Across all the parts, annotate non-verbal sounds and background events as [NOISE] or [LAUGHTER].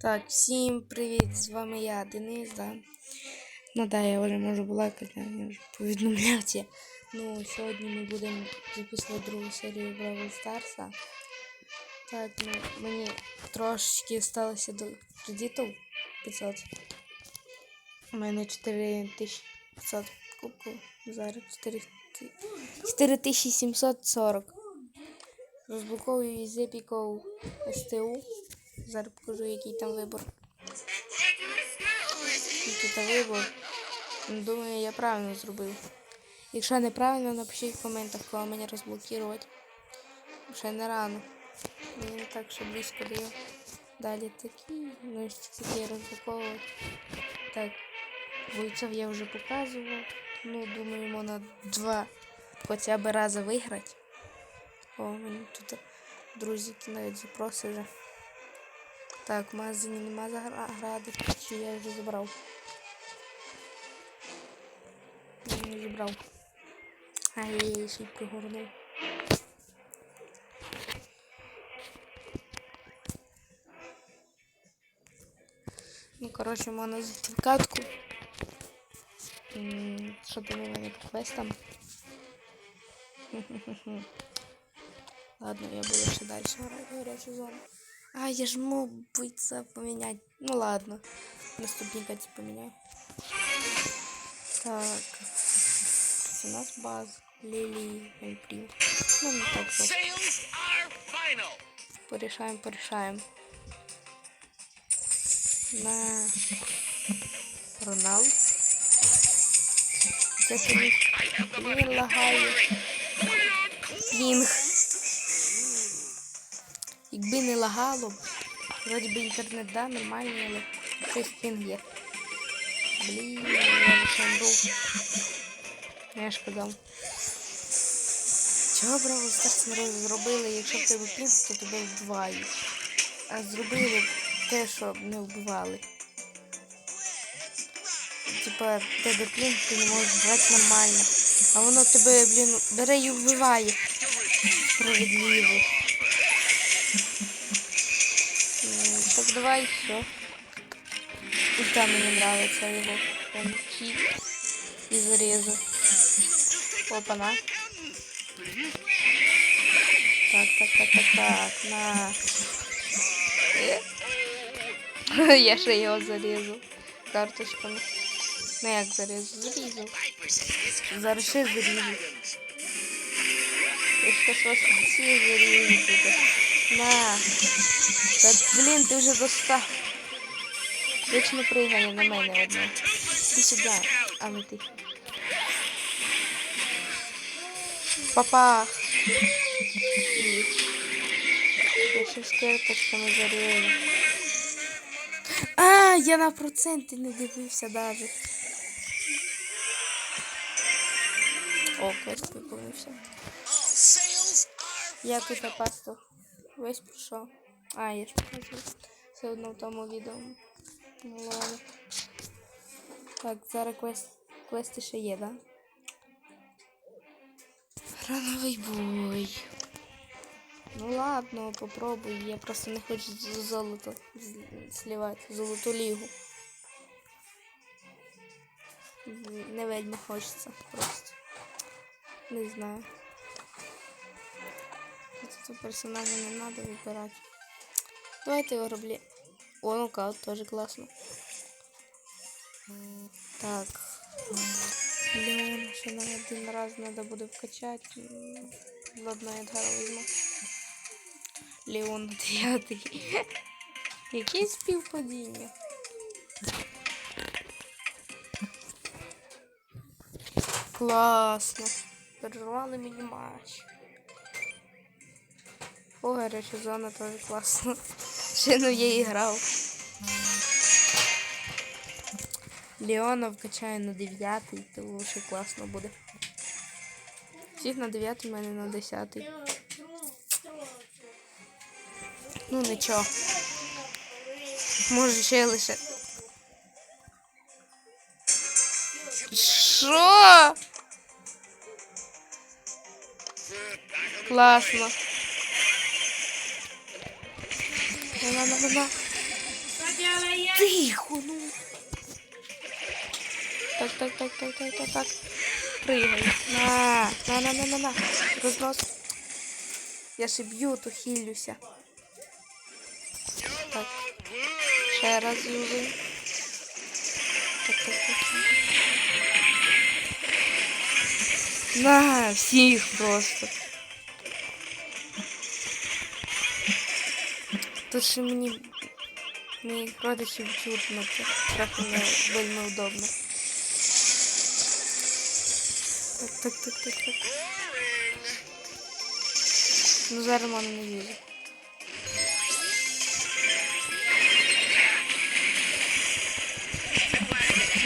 Так, всім привіт! З вами я, Денис, да. Ну да, я вже можу балакати, я вже повідомлявся. Ну, сьогодні ми будемо записувати другу серію Бравл Старса. Так, ну, мені трошечки сталося до кредитів 500. У мене 4500 кубків. Зараз 4 4740. Розблоковую із епіков СТУ. Зараз покажу, який там вибор. Який там вибор. Ну, Думаю, я правильно зробив. Якщо неправильно, напишіть в коментах, кого мені розблокувати. Ще не рано. Мені не так, що близько даю. Далі такі, ну такі розблоковувати. Так, бойцов я вже показував. Ну, думаю, можна два хоча б рази виграти. О, мені тут друзі навіть запроси вже. Так, в магазині нема загради, чи я вже забрав. Я не забрав. А я її ще й пригорнув. Ну, коротше, можна зайти в катку. Що там у мене по квестам? Ладно, я буду ще далі грати горячу зону. А, я ж мог бойца поменять. Ну ладно. Наступника типа поменяю. Так. У нас база. Лилии, Эльприм. Ну, не так final. Порешаем, порешаем. На Роналд. Це що не він лагає. Якби не лагало, вроді би інтернет да, нормальний, але щось пінг є. Блін, я лише мру. Я ж. Чого Браво Старс не зробили, якщо в тебе пінг, то тебе вбивають. А зробили те, щоб не вбивали. Типа, тебе пінг, ти не можеш грати нормально. А воно тебе, блін, бере і вбиває. Справедливо. Так давай все. Ульта мені нравится его. Он чик и зарезу. Опа-на. Так, так, так, так, так, на. [LAUGHS] Я ще його зарізу. Карточками. Ну як зарізу? Зарізу. Зараз ще зарізу. Я щось вас всі зарізу. На. Та блін, ти вже достав. Вічно пригає на мене одне. Ти сюди. А не ти. Папах. І. Я ще з карточками зарізу. А, я на проценти не дивився даже. О. All sales Я тут пасту весь пройшов. А, я ж покажу. Все одно в тому відео. Ну ладно. Так, зараз квест, квести ще є, да? Рановий бой. Ну ладно, попробуй. Я просто не хочу золото сливати, золоту лігу. Не вельми хочеться просто. Не знаю. Тут персонажа не надо выбирать. Давайте его рубли. О, нокаут тоже классно. Так. Блин, ще на один раз надо буде вкачать. М, Ладно, я Эдгара возьму. Леон дев'ятий. [LAUGHS] Які співпадіння? Класно. Перервали мені матч. О, гаряча зона теж класно. Ще ну я і грав. Леона вкачаю на 9, то ще класно буде. Всіх на 9, у мене на 10. Ну нічого. Може ще лише. Що? Класно. На-на-на-на. Тихо, ну. Так, так, так, так, так, так, так. Пригай. На, на, на, на, на, на. Рознос. Я ще б'ю, то хилюся. Так. Ще раз юзаю. Так, так, так. На, всіх просто. Тут ще мені моїх родичів чутно, це трохи не вельми удобно. Так, так, так, так, так. Ну зараз мене не вірю.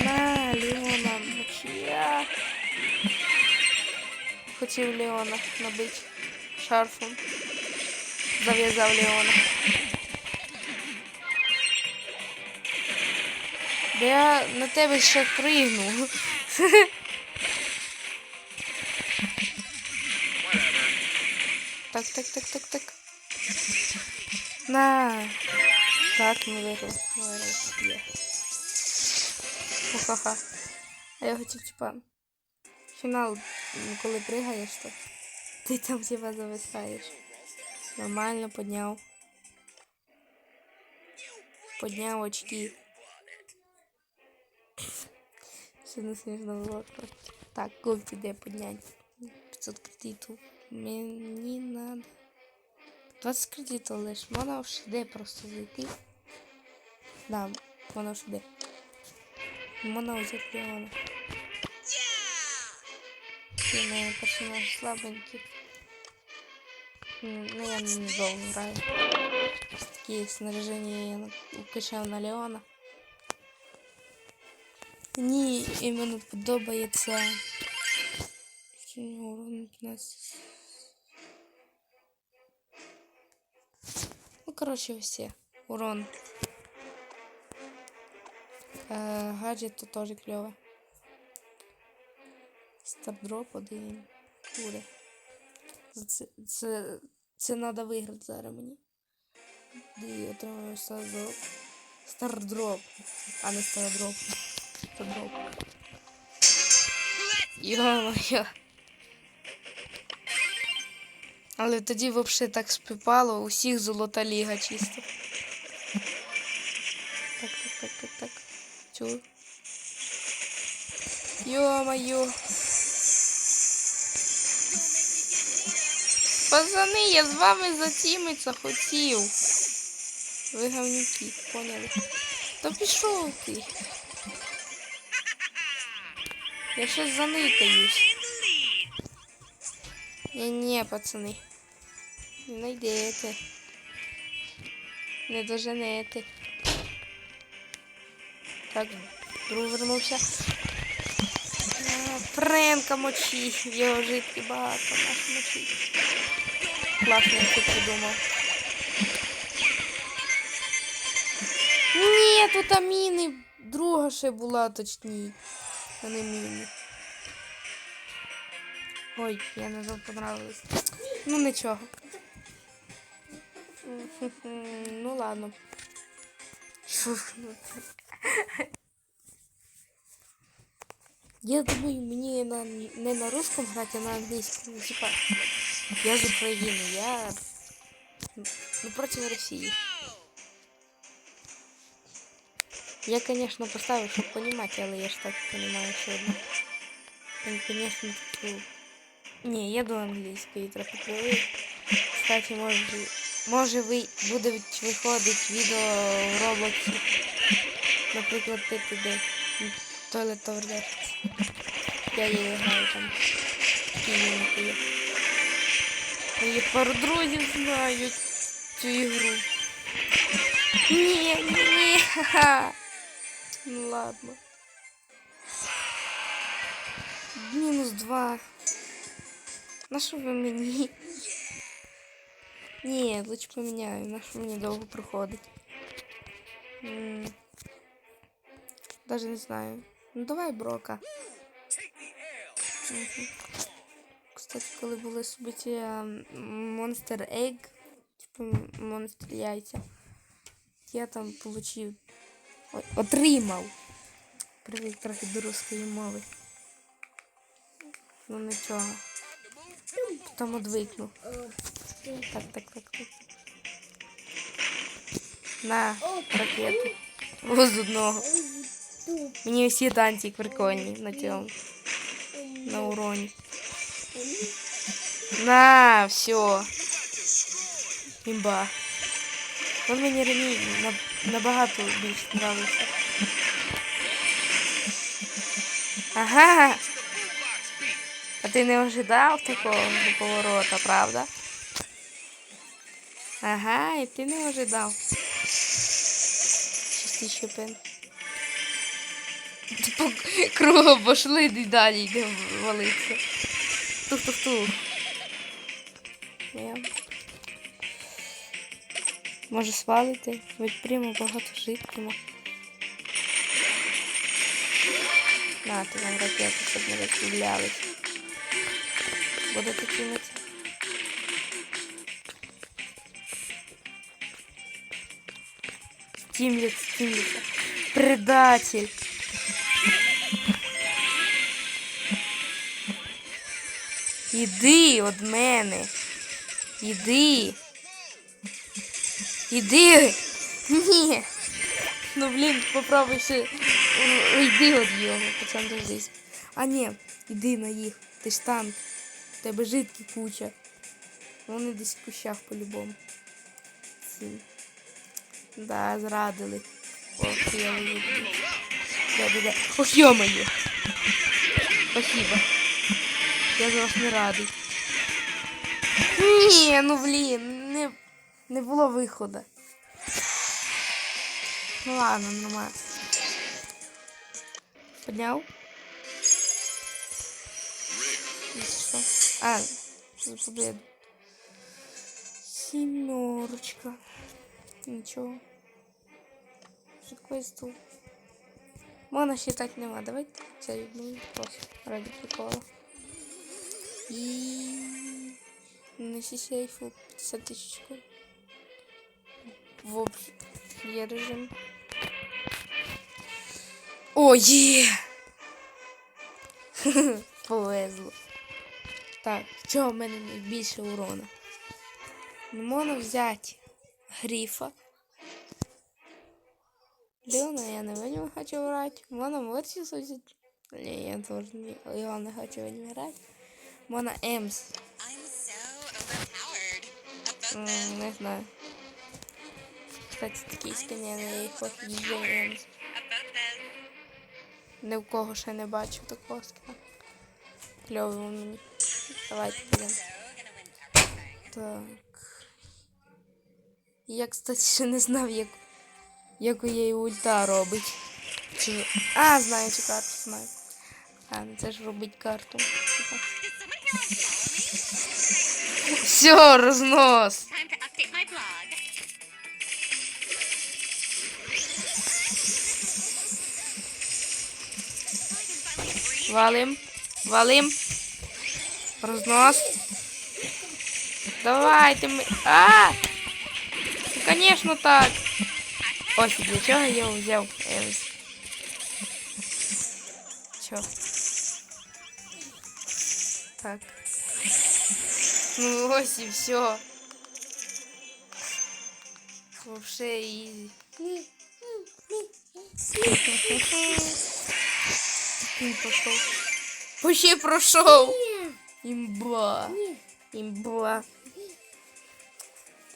На, Леона, мочия. Хотів Леона набити шарфом. Зав'язав Леона. Да я на тебе ще пригну. Так, так, так, так, так. На. Так, виграли. Виграли. Є. Ха-ха. А я хотів, типа, фінал, коли пригаєш, то ти там типа зависаєш. Нормально подняв. Подняв очки. Все не смішно було. Так, кофе де поднять. 500 кредитів. Мені надо. 20 кредитів лиш. Можна в де просто зайти. Да, можна в де. Можна взяти Леона. Ти мене персонаж слабенький. Ну, я не довго граю. Ось Такі снаряження я укачав на Леона. Мені іменно подобається. Що у нього урон 15. Ну, коротше, все. Урон. Е, гаджет то теж кльове. Стардроп один. Буде. Це, це, це треба виграти зараз мені. І отримаю стардроп. Стардроп, а не стардроп. Стардроп. Йо-моє. Але тоді взагалі так співпало, усіх золота ліга чисто. Так, так, так, так, так. Чу. Йо-моє. Пацани, я з вами затімиться хотів. Ви говнюки, поняли? Та пішов ти. Я щас заникаюсь. Ні-ні, пацани. Не знайдете. Не доженете. Так, друг вернувся. А, Френка мочі. Його житки багато наш мочі. Класно я це придумав. Ні, тут аміни. Друга ще була точній. А не. Ой, я не знаю, понравилось. Ну нічого. Ну ладно. Я думаю, мені на, не на русском грати, а на англійському. Ну, Типа, я з України, я ну, проти Росії. Я, конечно, поставив, щоб понімати, але я ж так понимаю, що одно. Ну, конечно, таку... Ні, я до англійської трохи привик. Кстати, може, може ви, буде виходить відео в Роблоксі. Наприклад, ти туди. Toilet Tower. Я її граю там. Київнику є. Мої пару друзів знають цю ігру. Ні, ні, ні. Ха-ха. Ну ладно. Мінус два. На що ви мені? Ні, лучше поміняю, на що мені довго проходить. М, Даже не знаю. Ну давай брока. Мгм. Кстати, коли були собиття Monster Egg, типу Monster яйця, я там получив. Отримав. Привик трохи до русської мови. Ну нічого. Потім одвикну. Так, так, так, так. На, ракету. З одного. Мені всі танці прикольні на цьому. На уроні. На, все. Імба. Он мені раніше на- набагато більше нравився. Ага. А ти не ожидав такого поворота, правда? Ага, і ти не ожидав. Чистіше пен. Типу кругом пошли і далі йдемо валитися. Тух-тух-тух. Я. Може свалити? Ведь прямо багато житиме. На, ти нам ракету, щоб не розстрілялись. Будете кинути. Стімлять, стімляться. Предатель. Іди від мене. Іди. Іди. Ні. Ну блін, попробуй ще уйди від його, пацан дождись. А ні, іди на їх. Ти ж танк. Тебе житки куча. Вони десь в кущах по-любому. Да, зрадили. Ох, я. Да, да, да. Ох, ё-моё. Спасибо. Я за вас не радий. Ні, ну блін, не, не було виходу. Ну ладно, нормально. Подняв? Що? А, за победу. Семерочка. Нічого. Що такое стул? Можна считать нема. Давайте це відмовимо просто ради прикола. І неси сейфу 50 тисяч в є режим. О, є! [LAUGHS] Повезло. Так, чого в мене найбільше урона? Не можна взяти гріфа. Леона я на нем хочу играть. Мона морсі судит. Не, я тоже не... Леона хочу в нем играть. Мона Эмс. Не знаю. Кстати, такий сканяний, я їх Емс. Ні в кого ще не бачив такого скина. Кльовий мені. Давайте підемо. Так. Я, кстати, ще не знав, як, як у її ульта робить. Чи... А, знаю цю карту, знаю. А, ну це ж робить карту. Все, рознос. Валим. Валим. Разнос. Давай ты мы... А! Ну, конечно так. Ось, для чего я его взял? Эвис. Чё? Так. Ну, ось и все. Вообще изи. Він пішов. Вообще пройшов. Імба. Імба.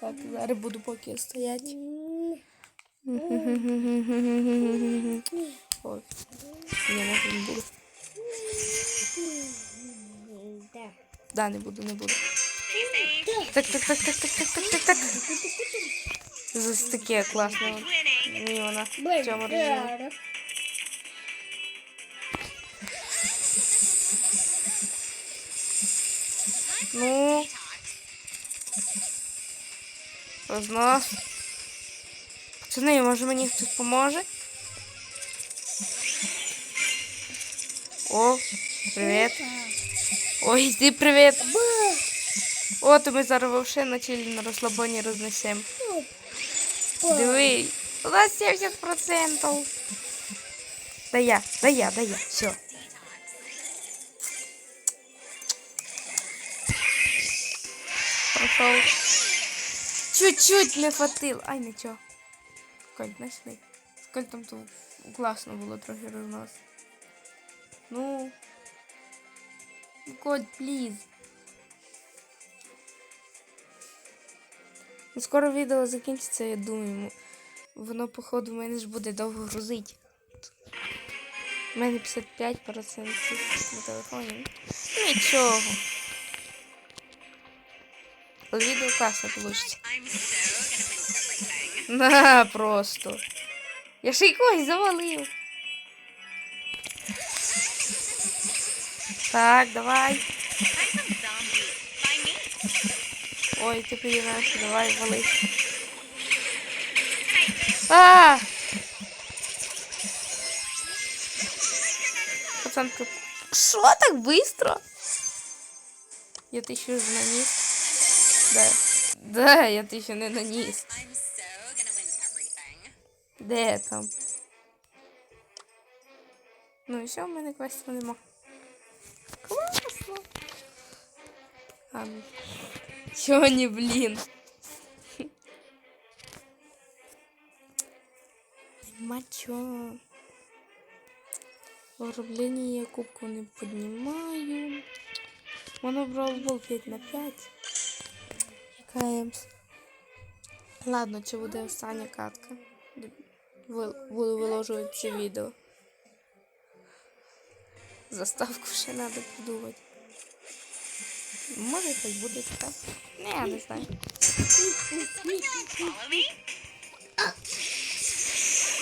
Так, зараз буду поки стояти. Ой. Ні, може не буду. Да, не буду, не буду. Так, так, так, так, так, так, так, так, так. За таке класно. Ні, вона в цьому режимі. Ну. Рознос. Пацани, може мені хтось поможе? О, привіт. Ой, ти привіт. О, то ми зараз вообще на чилі на розслабоні рознесемо. Диви, У нас 70%. Да я, да я, да я. Все. Прошел. Чуть-чуть не хватило. Ай, нічого. Коль, знайшли. Коль там то класно було трохи рознос. Ну. Ну, Коль, пліз. Ну, скоро відео закінчиться, я думаю. Воно, походу, мене ж буде довго грузити. У мене 55% на телефоні. Нічого. Але відео класно вийде. I'm so gonna win [LAUGHS] everything. На, просто. Я ще й когось завалив. Так, давай. Try some zombies. By me. Ой, ти підіймаєшся, давай, вали. А! Пацан, ти... Що так быстро? Я тисячу вже наніс. Да. Да, я тисячу не наніс. Де там? Ну і все, в мене нема. Класно. А, ну. Сьогодні, блін. Мачо. Вироблення я кубку не піднімаю. Воно брав был 5 на 5. Чекаємось. Ладно, це буде остання катка. Буду виложувати це відео. Заставку ще треба придумати. Може, хай буде така. Не, я не знаю.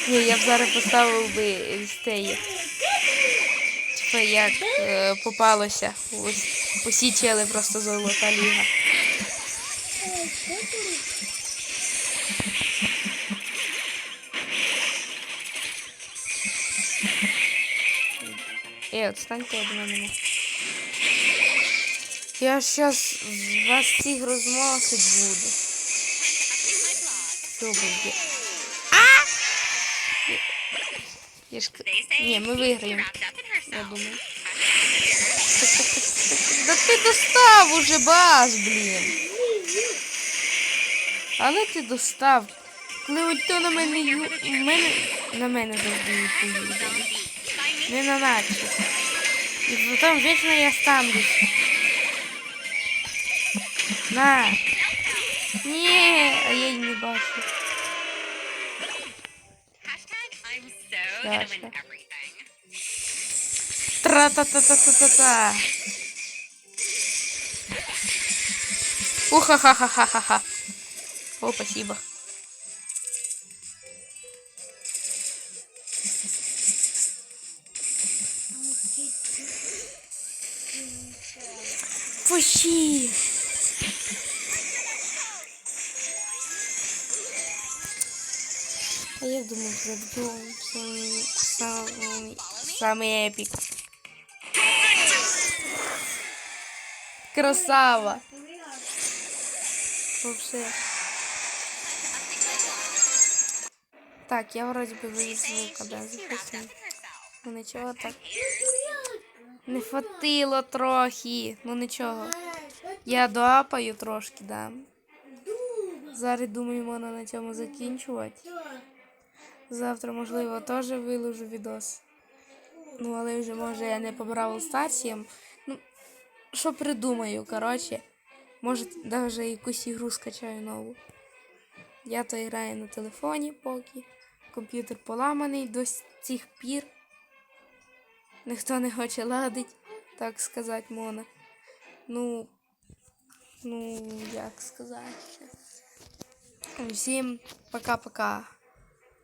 Ні, я б зараз поставив би стеї. Типа як е, попалося. Ось усі чели просто золота ліга. Е, отстаньте від мене. Я з вас всіх розмосить буду. Що буде? А! Я ж... Ні, ми виграємо. Я думаю. Да ти достав уже бас, блін. Але ти достав. Коли то на мене ю... мене... на мене завжди. By? Не на наче. І потім вічно я ставлюсь. На. Ні, а я й не бачу. Everything. Тра-та-та-та-та-та-та. Уха-ха-ха-ха-ха-ха. О, спасибо. Пущи. А я думаю, забью самый, самый, самый эпик. Красава. Вообще. Так, я вроде бы вывез звук, да, запустим. Ну нічого так. Не хватило трохи. Ну нічого. Я доапаю трошки, да. Зараз думаю, можна на цьому закінчувати. Завтра, можливо, теж виложу відос. Ну, але вже може я не по Бравл Старсіям. Ну, що придумаю, коротше. Може, навіть якусь ігру скачаю нову. Я то граю на телефоні поки. Комп'ютер поламаний до цих пір. Ніхто не хоче ладить, так сказати можна. Ну, ну, як сказати. Всім пока-пока.